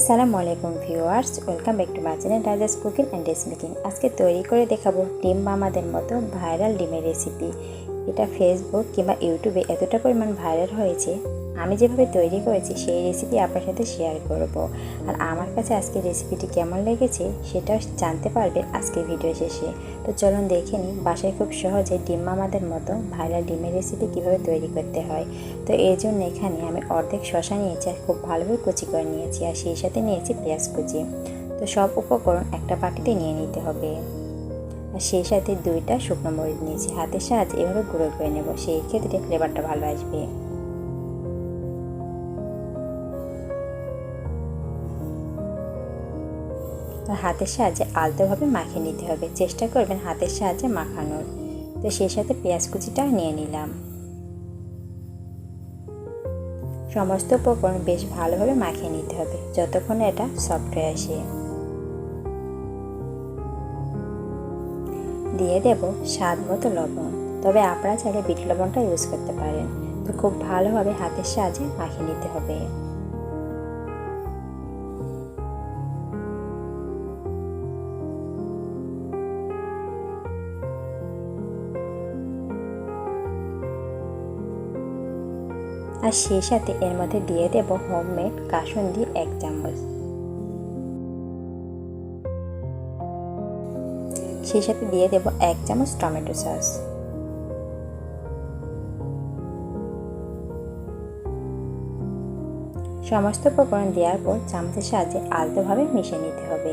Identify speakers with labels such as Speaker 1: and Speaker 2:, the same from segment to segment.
Speaker 1: আসসালামু আলাইকুম viewers, welcome back to my channel Raja's cooking and dress making. আজকে তৈরি করে দেখাবো ডিম মামাদের মতো ভাইরাল ডিমের রেসিপি এটা ফেসবুক কিংবা ইউটিউবে এতটা পরিমাণ ভাইরাল হয়েছে আমি যেভাবে তৈরি করেছি, সেই রেসিপি আপনার সাথে শেয়ার করব। আর আমার কাছে আজকে রেসিপিটি কেমন লেগেছে, সেটাও জানতে পারবে আজকে ভিডিও শেষে। তো চলুন দেখে নিই, বাসায় খুব সহজে ডিম মামাদের মতো ভাইরাল ডিমের রেসিপি কীভাবে তৈরি করতে হয়। তো এর জন্য এখানে আমি অর্ধেক শশা নিয়েছি আর খুব ভালোভাবে কুচি করে নিয়েছি, আর সেই সাথে নিয়েছি পেঁয়াজ কুচি। তো সব উপকরণ একটা বাটিতে নিয়ে নিতে হবে। আর সেই সাথে দুইটা শুকনো মরিচ নিয়েছি, হাতের সাহায্যে এভাবে গুঁড়ো করে নেব, সেই ক্ষেত্রে ফ্লেভারটা ভালো আসবে। হাতের সাহায্যে আলতোভাবে মাখিয়ে নিতে হবে। চেষ্টা করবেন হাতের সাহায্যে মাখানোর। তো সেই সাথে পেঁয়াজ কুচিটা নিয়ে নিলাম। সমস্ত উপকরণ বেশ ভালোভাবে মাখিয়ে নিতে হবে, যতক্ষণ এটা সফট হয়ে আসে। দিয়ে দেব স্বাদ মতো লবণ। তবে আপনারা চাইলে বিট লবণটা ইউজ করতে পারেন। তো খুব ভালোভাবে হাতের সাহায্যে মাখিয়ে নিতে হবে। আর সেই সাথে এর মধ্যে দিয়ে দেব হোমমেড কাসুন্দি এক চামচ। সেই সাথে দিয়ে দেব এক চামচ টমেটো সস। সমস্ত উপকরণ দেওয়ার পর চামচের সাহায্যে আলতোভাবে মিশে নিতে হবে।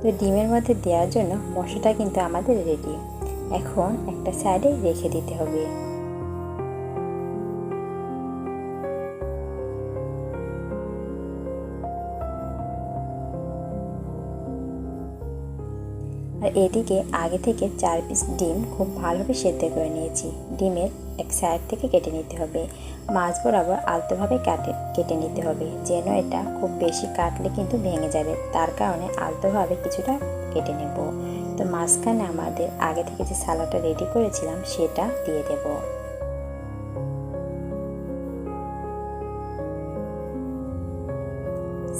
Speaker 1: তো ডিমের মধ্যে দেওয়ার জন্য মশলাটা কিন্তু আমাদের রেডি এখন একটা সাইডে রেখে দিতে হবে। আর এদিকে আগে থেকে চার পিস ডিম খুব ভালোভাবে সেদ্ধ করে নিয়েছি। ডিমের এক সাইড থেকে কেটে নিতে হবে। মাছ বরাবর আলতোভাবে কাটে, কেটে নিতে হবে। যেন এটা খুব বেশি কাটলে কিন্তু ভেঙে যাবে। তার কারণে আলতোভাবে কিছুটা কেটে নেব। তো মাঝখানে আমাদের আগে থেকে যে সালাডটা রেডি করেছিলাম, সেটা দিয়ে দেবো।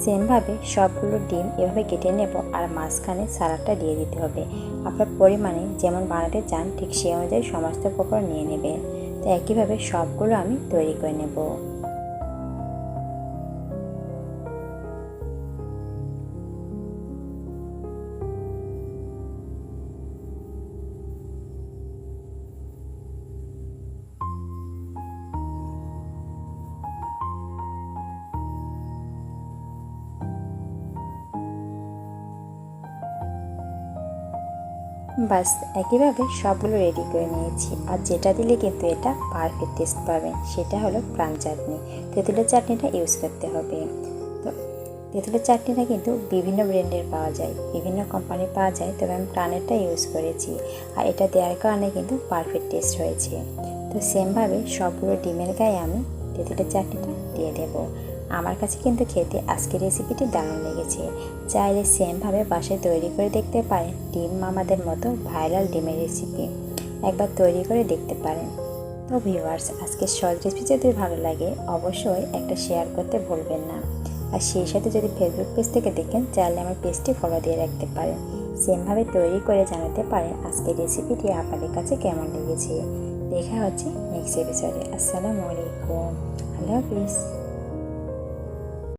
Speaker 1: সেমভাবে সবগুলো ডিম এভাবে কেটে নেব আর মাঝখানে সালাডটা দিয়ে দিতে হবে। আপনার পরিমাণে যেমন বানাতে চান, ঠিক সেই অনুযায়ী সমস্ত উপকরণ নিয়ে নেবেন। তো একইভাবে সবগুলো আমি তৈরি করে নেব। বাস একইভাবে সবগুলো রেডি করে নিয়েছি। আর যেটা দিলে কিন্তু এটা পারফেক্ট টেস্ট পাবেন সেটা হলো প্রাণ চাটনি। তেঁতুলের চাটনিটা ইউজ করতে হবে। তো তেঁতুলের চাটনিটা কিন্তু বিভিন্ন ব্র্যান্ডের পাওয়া যায়, বিভিন্ন কোম্পানির পাওয়া যায়, তবে আমি প্রাণেরটা ইউজ করেছি। আর এটা দেওয়ার কারণে কিন্তু পারফেক্ট টেস্ট হয়েছে তো সেমভাবে সবগুলো ডিমের গায়ে আমি তেঁতুলের চাটনিটা দিয়ে দেবো। আমার কাছে কিন্তু খেতে আজকের রেসিপিটি দারুণ লেগেছে। চাইলে সেমভাবে বাসায় তৈরি করে দেখতে পারেন ডিম মামাদের মতো ভাইরাল ডিমের রেসিপি একবার তৈরি করে দেখতে পারেন। তো ভিউয়ার্স আজকের সহজ রেসিপি যদি ভালো লাগে, অবশ্যই একটা শেয়ার করতে ভুলবেন না। আর সেই সাথে যদি ফেসবুক পেজ থেকে দেখেন, চাইলে আমার পেজটি ফলো দিয়ে রাখতে পারেন। সেমভাবে তৈরি করে জানাতে পারেন আজকের রেসিপিটি আপনাদের কাছে কেমন লেগেছে। দেখা হচ্ছে নেক্সট এপিসোডে আসসালামু আলাইকুম। আল্লাহ হাফিজ।